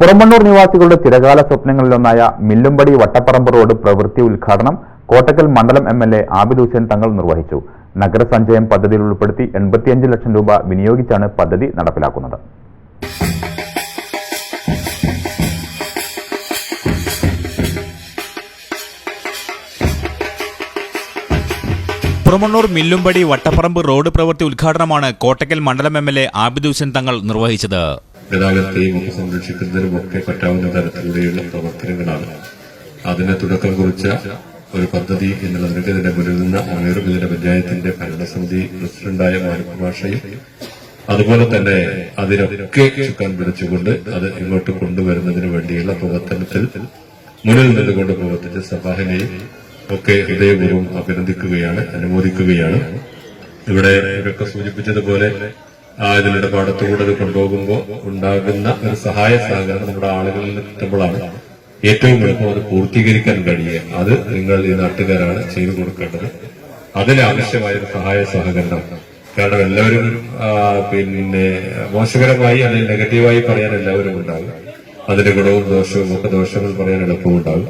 പുറമണ്ണൂർ നിവാസികളുടെ ചിരകാല സ്വപ്നങ്ങളിലൊന്നായ മില്ലുംപടി വട്ടപ്പറമ്പ് റോഡ് പ്രവൃത്തി ഉദ്ഘാടനം കോട്ടക്കൽ മണ്ഡലം എം എൽ എ ആബിദ് തങ്ങൾ നിർവഹിച്ചു. നഗരസഞ്ചയം പദ്ധതിയിൽ ഉൾപ്പെടുത്തി എൺപത്തിയഞ്ച് ലക്ഷം രൂപ വിനിയോഗിച്ചാണ് പദ്ധതി നടപ്പിലാക്കുന്നത്. പുറമണ്ണൂർ മില്ലുംപടി വട്ടപ്പറമ്പ് റോഡ് പ്രവൃത്തി ഉദ്ഘാടനമാണ് കോട്ടക്കൽ മണ്ഡലം M L A Abid Hussain Thangal നിർവഹിച്ചത്. ഗതാഗതത്തെയും ഒക്കെ സംരക്ഷിക്കുന്നതിനും ഒക്കെ പറ്റാവുന്ന തരത്തിലൂടെയുള്ള പ്രവർത്തനങ്ങളാണ്. അതിനെ തുടക്കം കുറിച്ച ഒരു പദ്ധതി എന്നുള്ളതിനൊക്കെ ഇതിന്റെ മുന്നിൽ നിന്ന് അങ്ങേറും ഇതിന്റെ പഞ്ചായത്തിന്റെ ഭരണസമിതി പ്രസിഡന്റായ മാനപ്രഭാഷയും അതുപോലെ തന്നെ അതിനൊക്കെ ചുക്കാൻ പിടിച്ചുകൊണ്ട് അത് ഇങ്ങോട്ട് കൊണ്ടുവരുന്നതിന് വേണ്ടിയുള്ള പ്രവർത്തനത്തിൽ മുന്നിൽ നിന്നുകൊണ്ട് പ്രവർത്തിച്ച സഭാഹനെയും ഒക്കെ ഹൃദയപൂർവം അഭിനന്ദിക്കുകയാണ് അനുമോദിക്കുകയാണ്. ഇവിടെ ഇവരൊക്കെ സൂചിപ്പിച്ചതുപോലെ ഇതിലൂടെ പാടത്തുകൂടെ അത് കൊണ്ടുപോകുമ്പോൾ ഉണ്ടാകുന്ന ഒരു സഹായ സഹകരണം നമ്മുടെ ആളുകളിൽ എത്തുമ്പോഴാണ് ഏറ്റവും എളുപ്പം അത് പൂർത്തീകരിക്കാൻ കഴിയുക. അത് നിങ്ങൾ ഈ നാട്ടുകാരാണ് ചെയ്തു കൊടുക്കേണ്ടത്. അതിനാവശ്യമായ ഒരു സഹായ സഹകരണം. കാരണം എല്ലാവരും പിന്നെ മോശകരമായി അല്ലെങ്കിൽ നെഗറ്റീവായി പറയാൻ എല്ലാവരും ഉണ്ടാകും. അതിന്റെ ഗുണവും ദോഷവും ഒക്കെ ദോഷങ്ങൾ പറയാൻ എളുപ്പമുണ്ടാകും.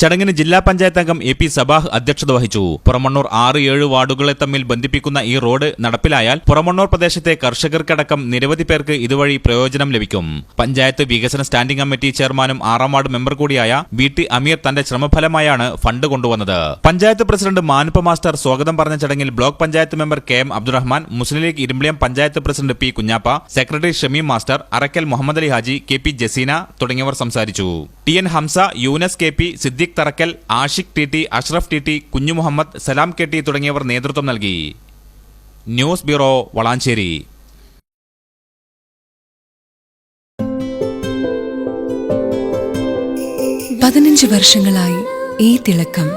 ചടങ്ങിന് ജില്ലാ പഞ്ചായത്ത് അംഗം എ പി സബാഹ് അധ്യക്ഷത വഹിച്ചു. പുറമണ്ണൂർ ആറ് ഏഴ് വാർഡുകളെ തമ്മിൽ ബന്ധിപ്പിക്കുന്ന ഈ റോഡ് നടപ്പിലായാൽ പുറമണ്ണൂർ പ്രദേശത്തെ കർഷകർക്കടക്കം നിരവധി പേർക്ക് ഇതുവഴി പ്രയോജനം ലഭിക്കും. പഞ്ചായത്ത് വികസന സ്റ്റാൻഡിംഗ് കമ്മിറ്റി ചെയർമാനും ആറാം വാർഡ് മെമ്പർ കൂടിയായ വി ടി അമീർ തന്റെ ശ്രമഫലമായാണ് ഫണ്ട് കൊണ്ടുവന്നത്. പഞ്ചായത്ത് പ്രസിഡന്റ് മാനുപ്പ മാസ്റ്റർ സ്വാഗതം പറഞ്ഞ ചടങ്ങിൽ block panchayat member K M Abdurahman Muslim League Irumbiliyam panchayat president P Kunjappa secretary Shameem master Arakkal Muhammad Ali Haji K P Jaseena തുടങ്ങിയവർ സംസാരിച്ചു. T N Hamsa Yunus K P Tharakkal Ashiq T T Ashraf T T Kunju Muhammad Salam K T തുടങ്ങിയവർ നേതൃത്വം നൽകി. News bureau Valanchery. പതിനഞ്ച് വർഷങ്ങളായി ഈ തിളക്കം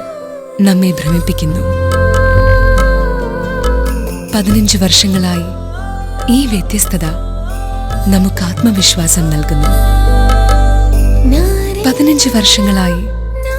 നമ്മെ ഭ്രമിപ്പിക്കുന്നു. പതിനഞ്ച് വർഷങ്ങളായി ഈ വ്യത്യസ്തത നമുക്ക് ആത്മവിശ്വാസം നൽകുന്നു. പതിനഞ്ച് വർഷങ്ങളായി